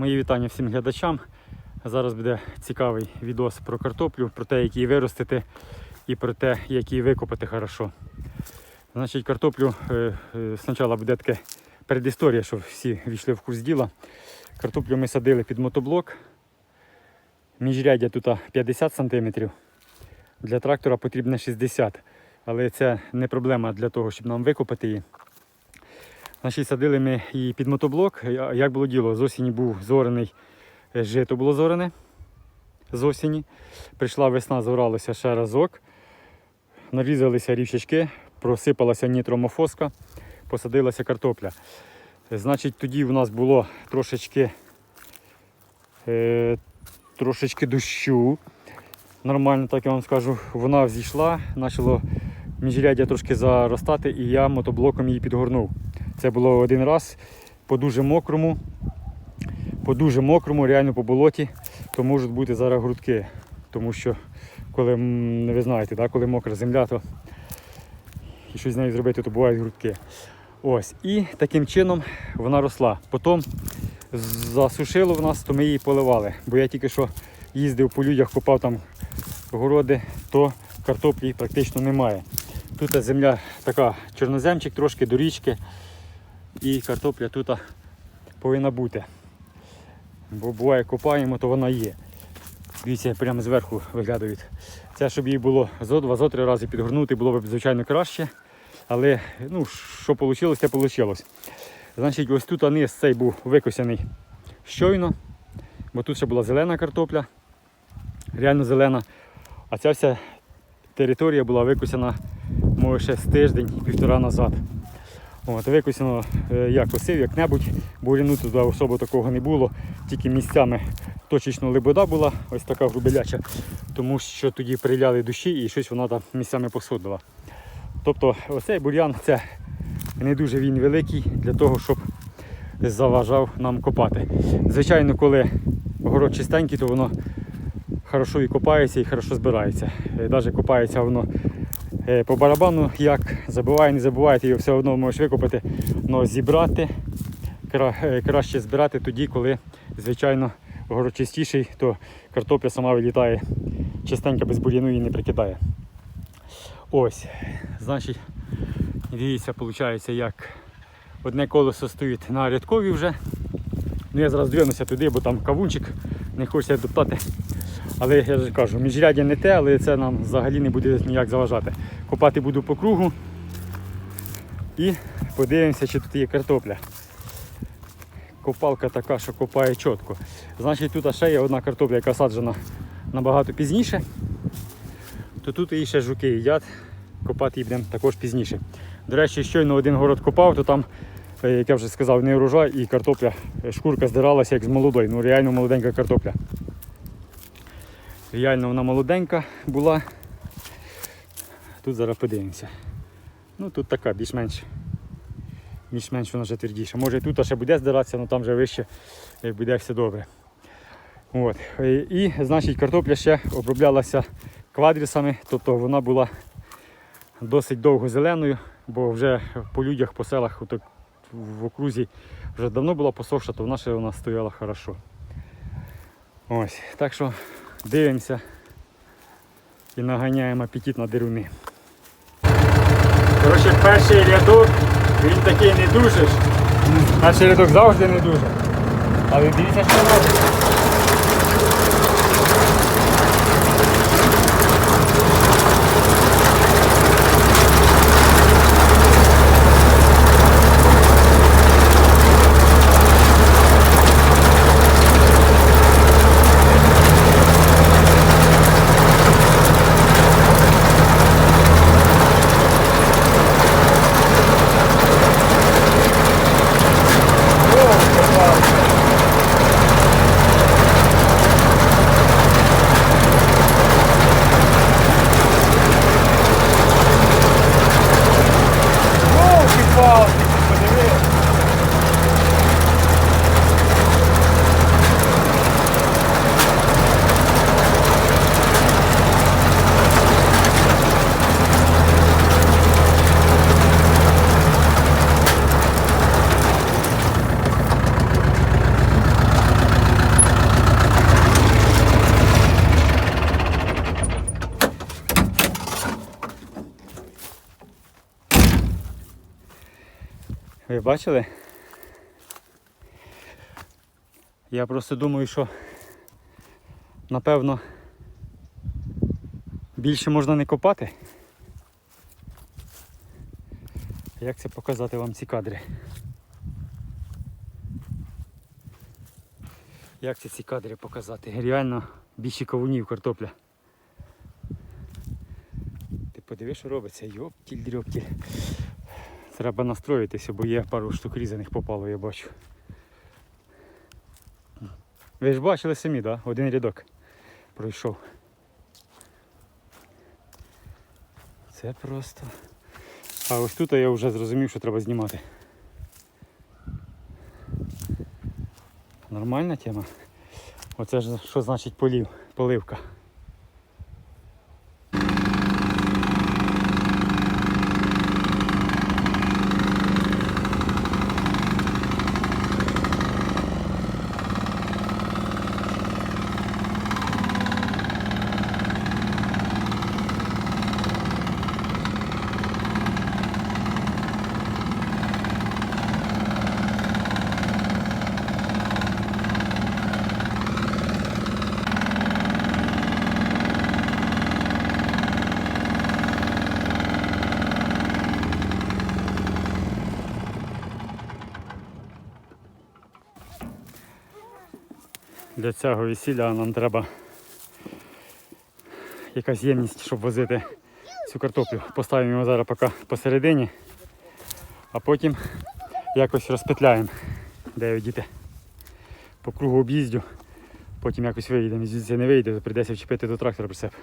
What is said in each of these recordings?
Мої вітання всім глядачам. Зараз буде цікавий відос про картоплю, про те, як її виростити і про те, як її викопати хорошо. Значить, картоплю е, е, спочатку буде таке передісторія, щоб всі війшли в курс діла. Картоплю ми садили під мотоблок. Міжряддя тут 50 см. Для трактора потрібно 60 але це не проблема для того, щоб нам викопати її. Значить, садили ми її під мотоблок. Як було діло? З осені був зорений е, жито було зорене. З осені. Прийшла весна, зоралося ще разок. Нарізалися рівчачки, просипалася нітромофоска, посадилася картопля. Значить, тоді в нас було трошечки, е, трошечки дощу. Нормально, так я вам скажу. Вона взійшла, почало міжряддя трошки заростати, і я мотоблоком її підгорнув. Це було один раз по дуже мокрому, по дуже мокрому, реально по болоті, то можуть бути зараз грудки. Тому що, коли, ви знаєте, да, коли мокра земля, то і щось з нею зробити, то бувають грудки. Ось. І таким чином вона росла. Потім засушило в нас, то ми її поливали. Бо я тільки що їздив по людях, копав там городи, то картоплі практично немає. Тут земля така чорноземчик, трошки до річки. І картопля тут повинна бути. Бо буває копаємо, то вона є. Дивіться, прямо зверху виглядають. Це, щоб її було зо два, зо три рази підгорнути, було б звичайно краще. Але ну, що вийшло, те вийшло. Значить, ось тут низ цей був викосяний щойно, бо тут ще була зелена картопля, реально зелена. А ця вся територія була викосена, може, ще з тиждень-півтора назад. От, викосено е, я косив як-небудь, буряну туди особо такого не було, тільки місцями точечно лебода була, ось така грубеляча, тому що тоді приляли душі і щось вона там місцями посходила. Тобто оцей бур'ян це не дуже він великий для того, щоб заважав нам копати. Звичайно, коли город чистенький, то воно хорошо і копається, і хорошо збирається. Навіть копається воно е, по барабану, як забуває, не забуває, його все одно можеш викопати, але зібрати е, краще збирати тоді, коли, звичайно, город чистіший, то картопля сама вилітає чистенька без бур'яну і не прикидає. Ось, значить, дивіться, виходить, як одне колесо стоїть на рядкові вже. Ну я зараз двинуся туди, бо там кавунчик, не хочеться доптати. Але я ж кажу, міжряддя не те, але це нам взагалі не буде ніяк заважати. Копати буду по кругу і подивимося, чи тут є картопля. Копалка така, що копає чітко. Значить, тут ще є одна картопля, яка саджена набагато пізніше. То тут і ще жуки їдять, копати її будемо також пізніше. До речі, щойно один город копав, то там, е, як я вже сказав, не урожай і картопля, е, шкурка здиралася як з молодої. Ну реально молоденька картопля. Реально вона молоденька була. Тут зараз подивимося. Ну тут така більш-менш. Більш-менш вона вже твердіша. Може тут ще буде здиратися, але там вже вище буде все добре. От. І, значить, картопля ще оброблялася квадрісами, тобто вона була досить довго зеленою, бо вже по людях, по селах в окрузі вже давно була посохша, то вона ще нас стояла хорошо. Ось, так що дивимося і наганяємо апетит на деруни. Коротше, перший рядок, він такий не дуже. Перший рядок завжди не дуже. Але дивіться, що робить. Ви бачили? Я просто думаю, що напевно більше можна не копати. Як це показати вам ці кадри? Як це ці кадри показати? Реально більше кавунів картопля. Ти подиви, що робиться. Йоптіль дрьоптіль. Треба настроїтися, бо є пару штук різаних попало, я бачу. Ви ж бачили самі, так? Да? Один рядок пройшов. Це просто. А ось тут я вже зрозумів, що треба знімати. Нормальна тема. Оце ж що значить полів, поливка. Для цього весілля нам треба якась ємність, щоб возити цю картоплю. Поставимо його зараз поки посередині, а потім якось розпетляємо, де його діти. По кругу об'їздю, потім якось виїдемо. Звідси не вийде, прийдеться вчепити до трактора при Трошки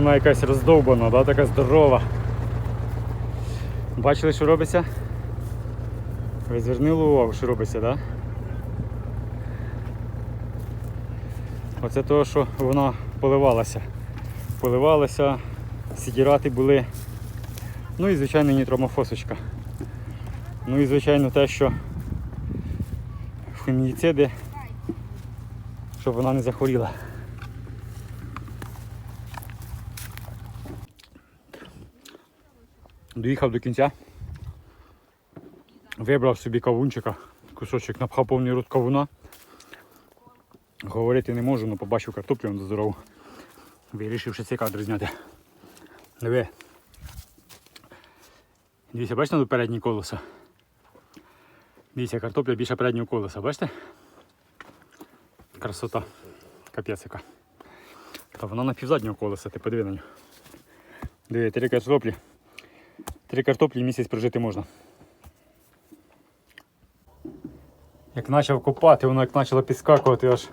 вона якась роздовбана, да? така здорова. Бачили, що робиться? Ви звернули увагу, що робиться, так? Да? Оце того, що вона поливалася. Поливалася, сідірати були. Ну і звичайно нітромофосочка. Ну і звичайно те, що фуміциди, щоб вона не захворіла. Доїхав до кінця. Вибрав собі кавунчика, кусочок напхав повний рот кавуна. Говорити не можу, але побачив картоплю он здорову. Вирішив ще цей кадр зняти. Диви. Дивіться, бачите на переднє колесо? Дивіться, картопля більше переднього колеса, бачите? Красота. Капець яка. Та вона на півзаднього колеса, ти подиви на нього. Диви, три картоплі. Три картоплі місяць прожити можна. Як почав копати, воно як почало підскакувати, аж,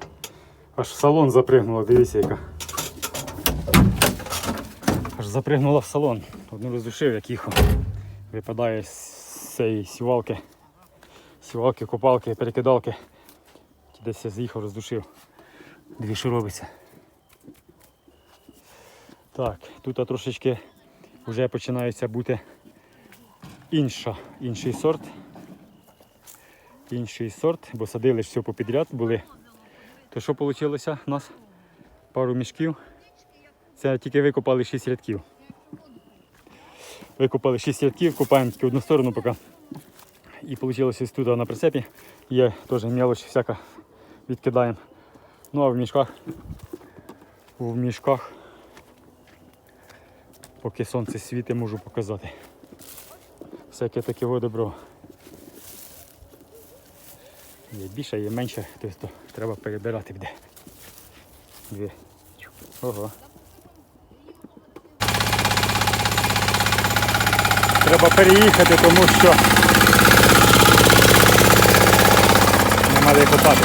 аж в салон запригнуло, дивіться яка. Аж запригнула в салон. Одну роздушив, як їхав. Випадає з цієї сівалки. Сівалки, копалки, перекидалки. Десь я з'їхав, роздушив. Дві що робиться. Так, тут трошечки вже починається бути інша, інший сорт. Інший сорт, бо садили все попідряд були. То що вийшло у нас? Пару мішків. Це тільки викопали 6 рядків. Викопали 6 рядків, копаємо тільки одну сторону поки. І вийшло ось тут на прицепі. Є теж мелоч всяка відкидаємо. Ну а в мішках. В мішках. Поки сонце світить, можу показати. Всяке таке добро. Є більше, є менше, тобто треба перебирати буде. Дві. Ого. Треба переїхати, тому що нема де копати.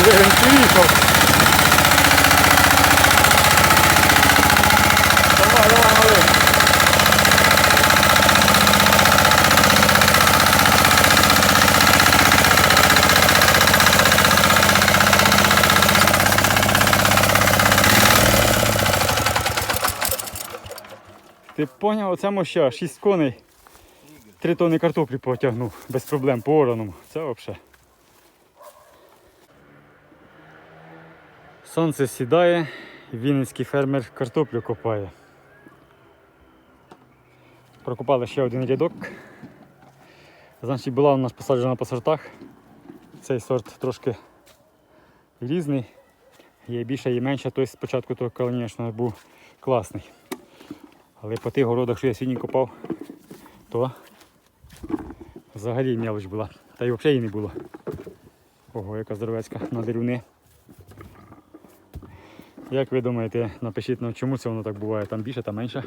Він приїхав. Ти поняв, оце моща, 6 коней, 3 тони картоплі потягнув, без проблем по ораному. Це взагалі. Сонце сідає, вінницький фермер картоплю копає. Прокопали ще один рядок. Значить, була у нас посаджена по сортах. Цей сорт трошки різний. Є більше, є менше. Той спочатку, то, звісно, був класний. Але по тих городах, що я сьогодні копав, то взагалі м'ялоч була. Та й взагалі її не було. Ого, яка здоровецька на дерюни. Як ви думаєте, напишіть нам, чому це воно так буває? Там більше, там менше.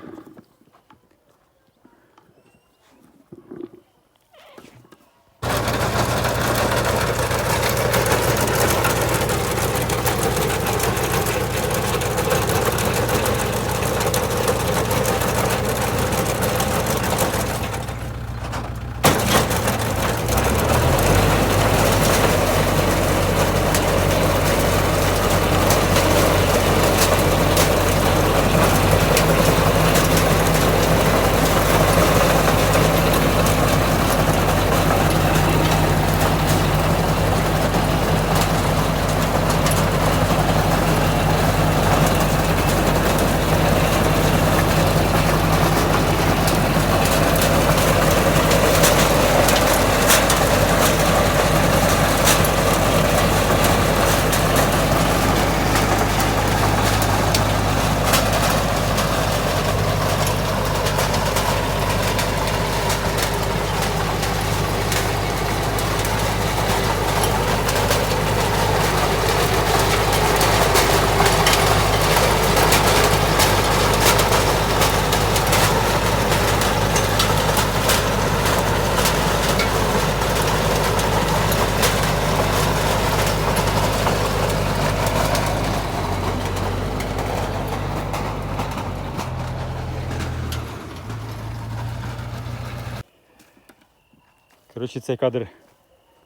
Коротше, цей кадр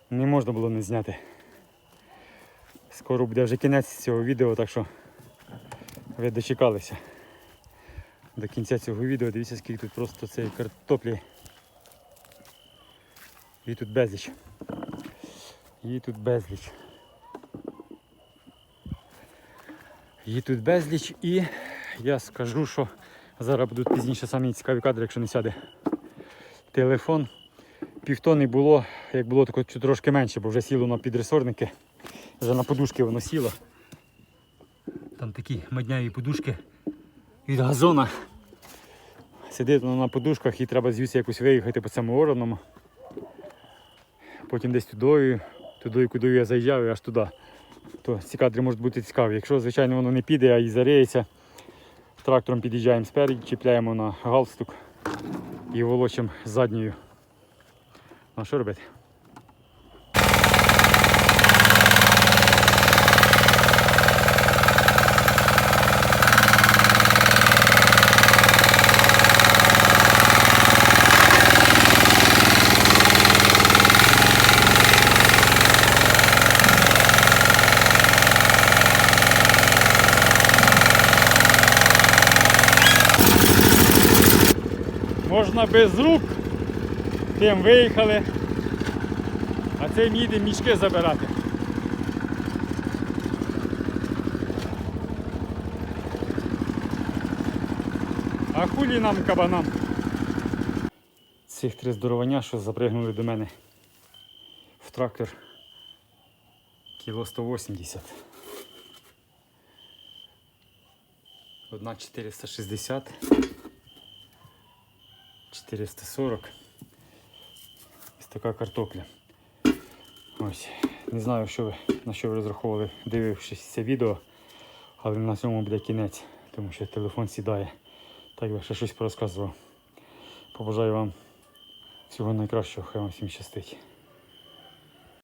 не можна було не зняти. Скоро буде вже кінець цього відео, так що ви дочекалися. До кінця цього відео дивіться, скільки тут просто цієї картоплі. Її тут безліч. Її тут безліч. Її тут безліч і я скажу, що зараз будуть пізніше самі цікаві кадри, якщо не сяде телефон. Півтони було, як було, тако трошки менше, бо вже сіло на підресорники. Вже на подушки воно сіло. Там такі мадняві подушки від газона. Сидить воно на подушках і треба звідси якось виїхати по цьому ороному. Потім десь туди, туди, куди я заїжджав, і аж туди. То ці кадри можуть бути цікаві. Якщо, звичайно, воно не піде, а і зариється, трактором під'їжджаємо спереді, чіпляємо на галстук і волочимо задньою. Ну, що робити? Можна без рук. Тим виїхали, а цим їде мішки забирати. А хулі нам кабанам. Цих три здоровання, що запригнули до мене в трактор кіло 180. Одна 460, 440. Така картопля. Ось. Не знаю, що ви, на що ви розраховували, дивившись це відео, але на цьому буде кінець, тому що телефон сідає. Так би ще щось порозказував. Побажаю вам всього найкращого, хай вам всім щастить.